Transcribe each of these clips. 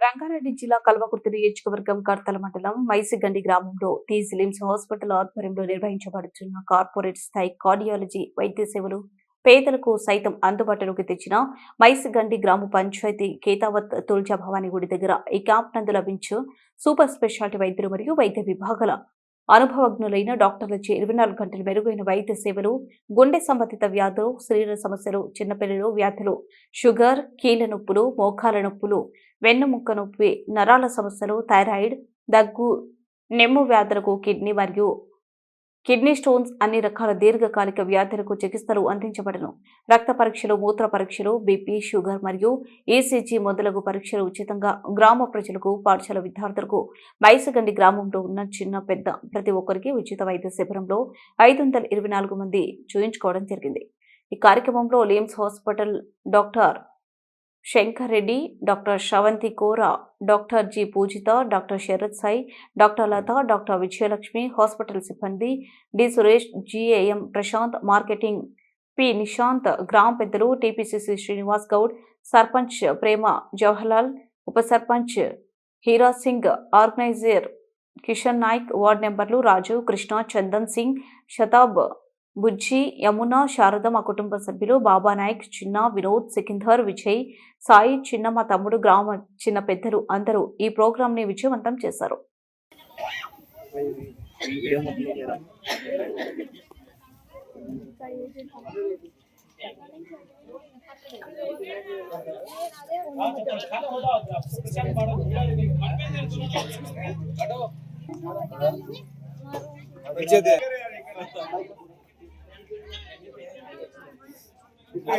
రంగారెడ్డి జిల్లా కల్వకుర్తి నియోజకవర్గం కర్తల మండలం మైసిగండి గ్రామంలో తీజ్ హాస్పిటల్ ఆధ్వర్యంలో నిర్వహించబడుతున్న కార్పొరేట్ స్థాయి కార్డియాలజీ వైద్య సేవలు పేదలకు సైతం అందుబాటులోకి తెచ్చిన మైసిగండి గ్రామ పంచాయతీ కేతావత్ తుల్జా భవానీ గుడి దగ్గర ఈ క్యాంప్ నందు లభించు సూపర్ స్పెషాలిటీ వైద్యులు మరియు వైద్య విభాగాల అనుభవజ్ఞులైన డాక్టర్లచే ఇరవై నాలుగు గంటల మెరుగైన వైద్య సేవలు గుండె సంబంధిత వ్యాధులు శరీర సమస్యలు చిన్నపిల్లలు వ్యాధులు షుగర్ కీళ్ళ నొప్పులు మోకాల నొప్పులు వెన్నుముక్క నొప్పి నరాల సమస్యలు థైరాయిడ్ దగ్గు నెమ్ము వ్యాధులకు కిడ్నీ మరియు కిడ్నీ స్టోన్స్ అన్ని రకాల దీర్ఘకాలిక వ్యాధులకు చికిత్సలు అందించబడను. రక్త పరీక్షలు మూత్ర పరీక్షలు బీపీ షుగర్ మరియు ఈసీజీ మొదలగు పరీక్షలు ఉచితంగా గ్రామ ప్రజలకు పాఠశాల విద్యార్థులకు మైసగండి గ్రామంలో ఉన్న చిన్న పెద్ద ప్రతి ఒక్కరికి ఉచిత వైద్య శిబిరంలో ఐదు వందల ఇరవై నాలుగు మంది చూయించుకోవడం జరిగింది. ఈ కార్యక్రమంలో లేమ్స్ hospital doctor Shankar Reddy doctor Shavanthi Kora doctor G Poojitha doctor Sharath Sai doctor Latha doctor Vijayalakshmi hospital సిబ్బంది D Suresh GAM Prashanth marketing P Nishanth గ్రామ పెద్దలు టీపీసీసీ శ్రీనివాస్ గౌడ్ సర్పంచ్ ప్రేమ జవహర్లాల్ ఉప సర్పంచ్ హీరా సింగ్ ఆర్గనైజర్ కిషన్ నాయక్ వార్డ్ నెంబర్లు రాజు కృష్ణ చందన్ సింగ్ శతాబ్ బుజ్జి యమున శారద మా కుటుంబ సభ్యులు బాబా నాయక్ చిన్న వినోద్ సికిందర్ విజయ్ సాయి చిన్న మా తమ్ముడు గ్రామ చిన్న పెద్దలు అందరూ ఈ ప్రోగ్రాం ని విజయవంతం చేశారు. Terima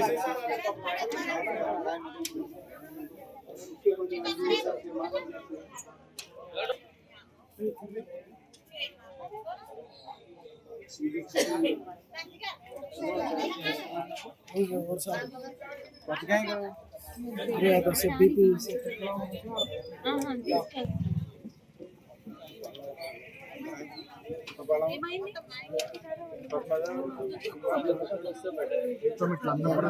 iya, kasih. మొత్తం ఇట్లా అన్నం కూడా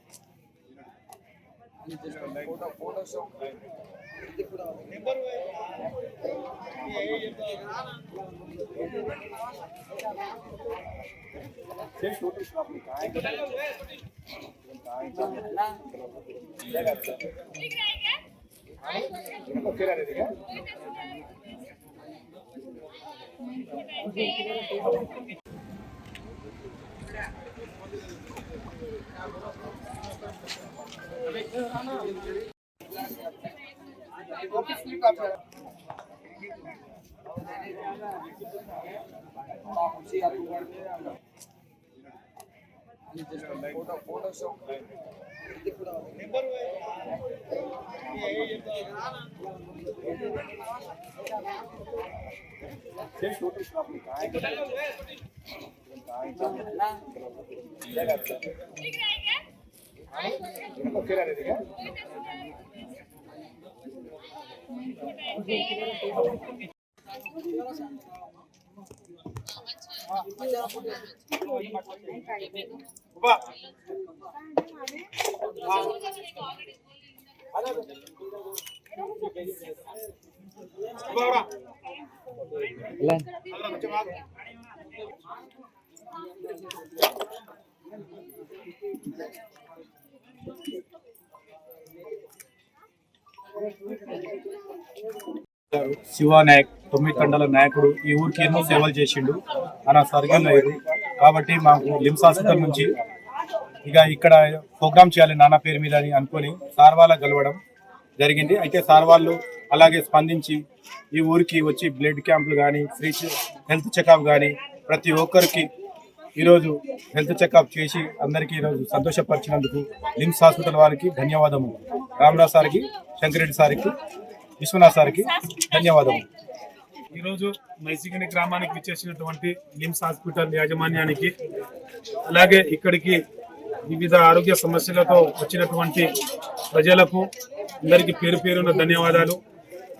అంతా తిమ్మిరి మొత్తం ముద్దు బారినట్టు అనిపిస్తుంది ముద్దు బారినట్టు గారు Lan. Thank you. Shiva Naik తొమ్మిది తండల నాయకుడు. ఈ ఊరికి ఎన్నో సేవలు చేసిండు. ఆయన స్వర్గం లేదు కాబట్టి మాకు లిమ్స్ హాస్పిటల్ నుంచి ఇక ఇక్కడ ప్రోగ్రామ్ చేయాలి నాన్న పేరు మీద అని అనుకొని సార్ వాళ్ళ కలవడం జరిగింది. అయితే సార్ వాళ్ళు అలాగే స్పందించి ఈ ఊరికి వచ్చి బ్లడ్ క్యాంపులు కానీ ఫ్రీ హెల్త్ చెకప్ కానీ ప్రతి ఒక్కరికి ఈరోజు హెల్త్ చెకప్ చేసి అందరికీ ఈరోజు సంతోషపరిచినందుకు లిమ్స్ హాస్పిటల్ వారికి ధన్యవాదము రామరాజ్ సార్కి శంకరెడ్డి సార్కి విశ్వనాథ్ సార్కి ధన్యవాదాలు ఈరోజు మైసిగిని గ్రామానికి విచ్చేసినటువంటి నిమ్స్ హాస్పిటల్ యాజమాన్యానికి అలాగే ఇక్కడికి వివిధ ఆరోగ్య సమస్యలతో వచ్చినటువంటి ప్రజలకు అందరికీ పేరు పేరున ధన్యవాదాలు.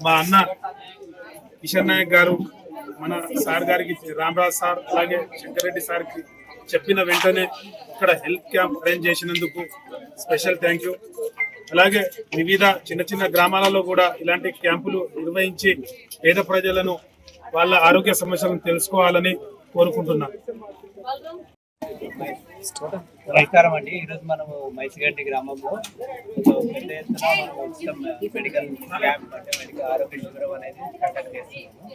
మా అన్న కిషన్ నాయక్ గారు మన సార్ గారికి రామరాజ్ సార్ అలాగే శంకరెడ్డి సార్కి చెప్పిన వెంటనే ఇక్కడ హెల్త్ క్యాంప్ అరేంజ్ చేసినందుకు స్పెషల్ థ్యాంక్ యూ. అలాగే వివిధ చిన్న చిన్న గ్రామాలలో కూడా ఇలాంటి క్యాంపులు నిర్వహించి పేద ప్రజలను వాళ్ళ ఆరోగ్య సమస్యలను తెలుసుకోవాలని కోరుకుంటున్నాను నమస్కారం అండి. ఈరోజు మనము మైసిగడ్డి గ్రామంలో పెద్ద ఎత్తున మనం ఉచితం మెడికల్ క్యాంప్ అంటే మెడికల్ ఆరోగ్య శిబిరం అనేది కండక్ట్ చేస్తున్నాము.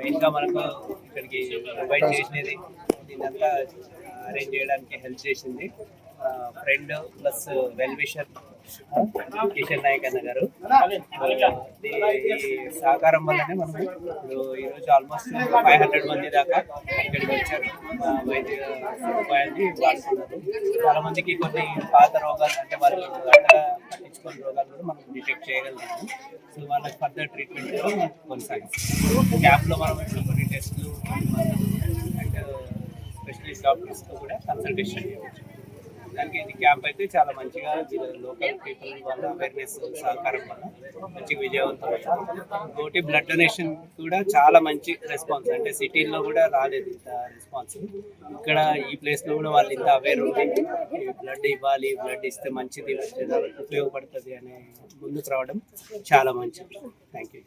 మెయిన్గా మనకు ఇక్కడికి ప్రొవైడ్ చేసినది దీనంతా అరేంజ్ చేయడానికి హెల్ప్ చేసింది. Friend plus well wisher Kishan Nayak అన్న గారు. ఈ సహకారం వల్లనే మనం ఇప్పుడు ఈరోజు ఆల్మోస్ట్ ఫైవ్ హండ్రెడ్ మంది దాకా ఇక్కడికి వచ్చారు. వైద్య సదుపాయాన్ని వాడుతున్నారు. చాలా మందికి కొన్ని పాత రోగాలు అంటే వాళ్ళు అంతగా పట్టించుకునే రోగాలు కూడా మనం డిటెక్ట్ చేయగలుగుతాము. సో వాళ్ళకి ఫర్దర్ ట్రీట్మెంట్ కూడా మనం కొనసాగిస్తాం క్యాంప్లో మనం ఇప్పుడు కొన్ని టెస్టులు అండ్ స్పెషలిస్ట్ డాక్టర్స్తో కూడా కన్సల్టేషన్ చేయవచ్చు. దానికి ఇది క్యాంప్ అయితే చాలా మంచిగా లోకల్ పీపుల్ వల్ల అవేర్నెస్ సహకారం వల్ల మంచిగా విజయవంతం ఇంకోటి బ్లడ్ డొనేషన్ కూడా చాలా మంచి రెస్పాన్స్ అంటే సిటీల్లో కూడా రాలేదు ఇంత రెస్పాన్స్ ఇక్కడ ఈ ప్లేస్లో కూడా వాళ్ళు ఇంత అవేర్ ఉంది బ్లడ్ ఇవ్వాలి బ్లడ్ ఇస్తే మంచిది ఉపయోగపడుతుంది అనే ముందుకు రావడం చాలా మంచిది. Thank you